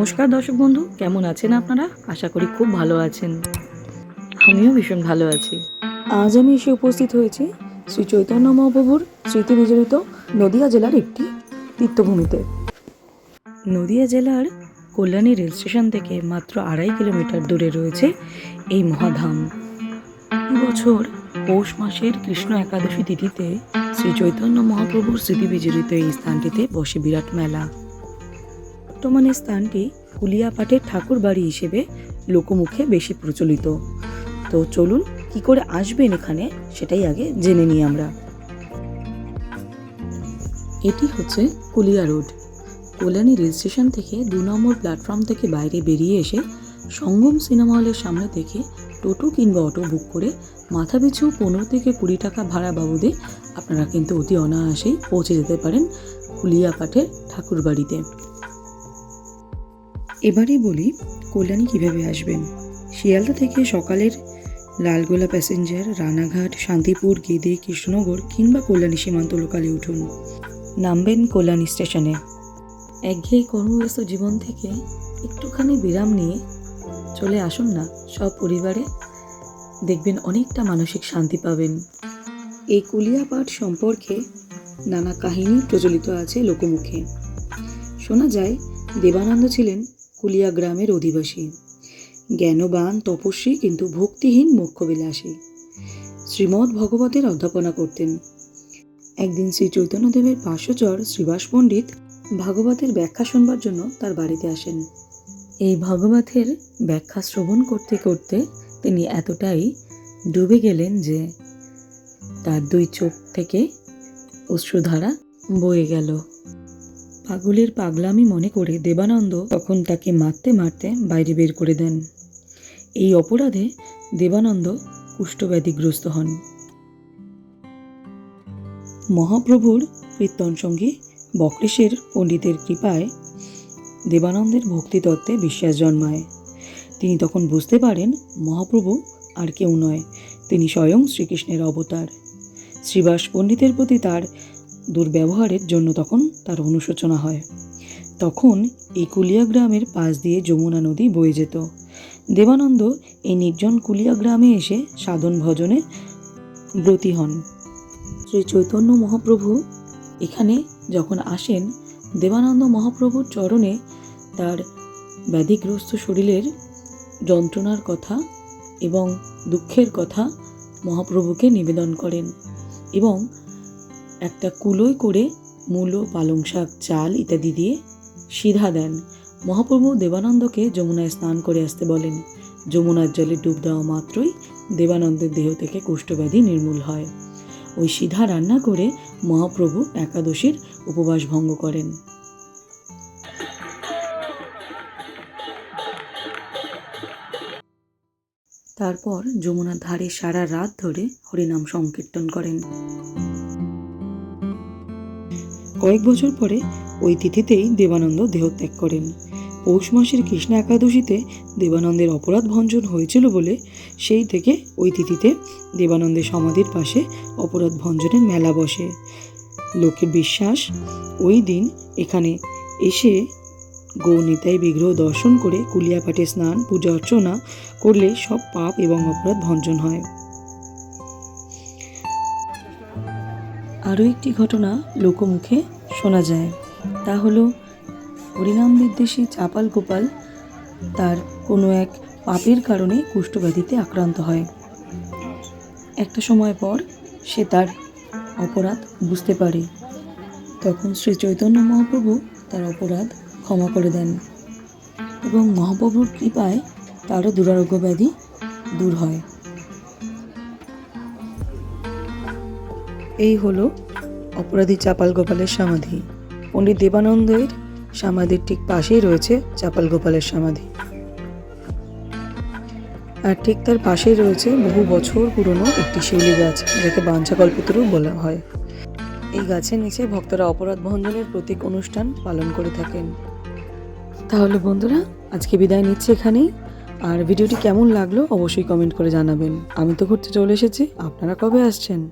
নমস্কার দর্শক বন্ধু, কেমন আছেন আপনারা? আশা করি খুব ভালো আছেন। আমিও ভীষণ ভালো আছি। আজ আমি এসে উপস্থিত হয়েছি শ্রী চৈতন্য মহাপ্রভুর স্মৃতি বিজড়িত নদিয়া জেলার একটি তীর্থভূমিতে। নদিয়া জেলার কল্যাণী রেল স্টেশন থেকে মাত্র আড়াই কিলোমিটার দূরে রয়েছে এই মহাধাম। বছর পৌষ মাসের কৃষ্ণ একাদশী তিথিতে শ্রী চৈতন্য মহাপ্রভুর স্মৃতি বিজড়িত এই স্থানটিতে বসে বিরাট মেলা। বর্তমানে স্থানটি কুলিয়াপাটের ঠাকুর বাড়ি হিসেবে লোকমুখে বেশি প্রচলিত। তো চলুন, কি করে আসবেন এখানে সেটাই আগে জেনে নিই আমরা। এটি হচ্ছে Kulia road. Kalyani rail station থেকে দু নম্বর প্ল্যাটফর্ম থেকে বাইরে বেরিয়ে এসে সঙ্গম সিনেমা হলের সামনে থেকে টোটো কিংবা অটো বুক করে মাথাপিছু পনেরো থেকে কুড়ি টাকা ভাড়া বাবদে আপনারা কিন্তু অতি অনায়াসেই পৌঁছে যেতে পারেন কুলিয়াপাটের ঠাকুর বাড়িতে এবারে বলি, কল্যাণী কীভাবে আসবেন? শিয়ালদা থেকে সকালের লালগোলা প্যাসেঞ্জার, রানাঘাট, শান্তিপুর, গেদে, কৃষ্ণনগর কিংবা কল্যাণী সীমান্ত লোকালে উঠুন। নামবেন কল্যাণী স্টেশনে। একঘেয়ে কর্মব্যস্ত জীবন থেকে একটুখানি বিরাম নিয়ে চলে আসুন না, সব পরিবারে দেখবেন অনেকটা মানসিক শান্তি পাবেন। এই কুলিয়াপাঠ সম্পর্কে নানা কাহিনী প্রচলিত আছে লোকমুখে। শোনা যায়, দেবানন্দ ছিলেন কুলিয়া গ্রামের অধিবাসী। জ্ঞানবান, তপস্বী, কিন্তু ভক্তিহীন, মোক্ষবিলাসী। শ্রীমৎ ভগবতের অধ্যাপনা করতেন। একদিন শ্রী চৈতন্যদেবের ভাষ্যচর শ্রীবাস পণ্ডিত ভাগবতের ব্যাখ্যা শুনবার জন্য তার বাড়িতে আসেন। এই ভগবতের ব্যাখ্যা শ্রবণ করতে করতে তিনি এতটাই ডুবে গেলেন যে তার দুই চোখ থেকে অশ্রুধারা বয়ে গেল। পাগলের পাগলামি মনে করে দেবানন্দ তখন তাকে মারতে মারতে বাইরে বের করে দেন। এই অপরাধে দেবানন্দ কুষ্ঠব্যাধিগ্রস্ত হন। মহাপ্রভুর কীর্তন সঙ্গী বক্রেশের পণ্ডিতের কৃপায় দেবানন্দের ভক্তিতত্ত্বে বিশ্বাস জন্মায়। তিনি তখন বুঝতে পারেন মহাপ্রভু আর কেউ নয়, তিনি স্বয়ং শ্রীকৃষ্ণের অবতার। শ্রীবাস পণ্ডিতের প্রতি তার দুর্ব্যবহারের জন্য তখন তার অনুশোচনা হয়। তখন এই কুলিয়া গ্রামের পাশ দিয়ে যমুনা নদী বয়ে যেত। দেবানন্দ এই নির্জন কুলিয়া গ্রামে এসে সাধন ভজনে ব্রতী হন। শ্রী চৈতন্য মহাপ্রভু এখানে যখন আসেন, দেবানন্দ মহাপ্রভুর চরণে তার ব্যাধিগ্রস্ত শরীরের যন্ত্রণার কথা এবং দুঃখের কথা মহাপ্রভুকে নিবেদন করেন এবং একটা কুলোয় করে মূলো, পালং শাক, চাল ইত্যাদি দিয়ে সিধা দেন। মহাপ্রভু দেবানন্দকে যমুনায় স্নান করে আসতে বলেন। যমুনার জলে ডুব দেওয়া মাত্রই দেবানন্দের দেহ থেকে কুষ্ঠব্যাধি নির্মূল হয়। ওই সিধা রান্না করে মহাপ্রভু একাদশীর উপবাস ভঙ্গ করেন। তারপর যমুনার ধারে সারা রাত ধরে হরিনাম সংকীর্তন করেন। কয়েক বছর পরে ওই তিথিতেই দেবানন্দ দেহত্যাগ করেন। পৌষ মাসের কৃষ্ণ একাদশীতে দেবানন্দের অপরাধ ভঞ্জন হয়েছিল বলে সেই থেকে ওই তিথিতে দেবানন্দের সমাধির পাশে অপরাধ ভঞ্জনের মেলা বসে। লোকের বিশ্বাস, ওই দিন এখানে এসে গৌনিতাই বিগ্রহ দর্শন করে কুলিয়াপাটে স্নান, পূজা অর্চনা করলে সব পাপ এবং অপরাধ ভঞ্জন হয়। আরও একটি ঘটনা লোকমুখে শোনা যায়। তা হলো, হরিনাম বিদ্বেষী চাপাল গোপাল তার কোনো এক পাপের কারণে কুষ্ঠব্যাধিতে আক্রান্ত হয়। একটা সময় পর সে তার অপরাধ বুঝতে পারে। তখন শ্রী চৈতন্য মহাপ্রভু তার অপরাধ ক্ষমা করে দেন এবং মহাপ্রভুর কৃপায় তারও দুরারোগ্য ব্যাধি দূর হয়। এই হলো অপরাধী চাপাল গোপালের সমাধি। পণ্ডিত দেবানন্দের সমাধির ঠিক পাশেই রয়েছে চাপাল গোপালের সমাধি। আর ঠিক তার পাশেই রয়েছে বহু বছর পুরনো একটি শিউলি গাছ, যাকে বাঞ্ছা বাঞ্ছাকল্পতরু বলা হয়। এই গাছের নিচে ভক্তরা অপরাধ ভঞ্জনের প্রতীক অনুষ্ঠান পালন করে থাকেন। তাহলে বন্ধুরা, আজকে বিদায় নিচ্ছি এখানেই। আর ভিডিওটি কেমন লাগল অবশ্যই কমেন্ট করে জানাবেন। আমি তো ঘুরতে চলে এসেছি, আপনারা কবে আসছেন?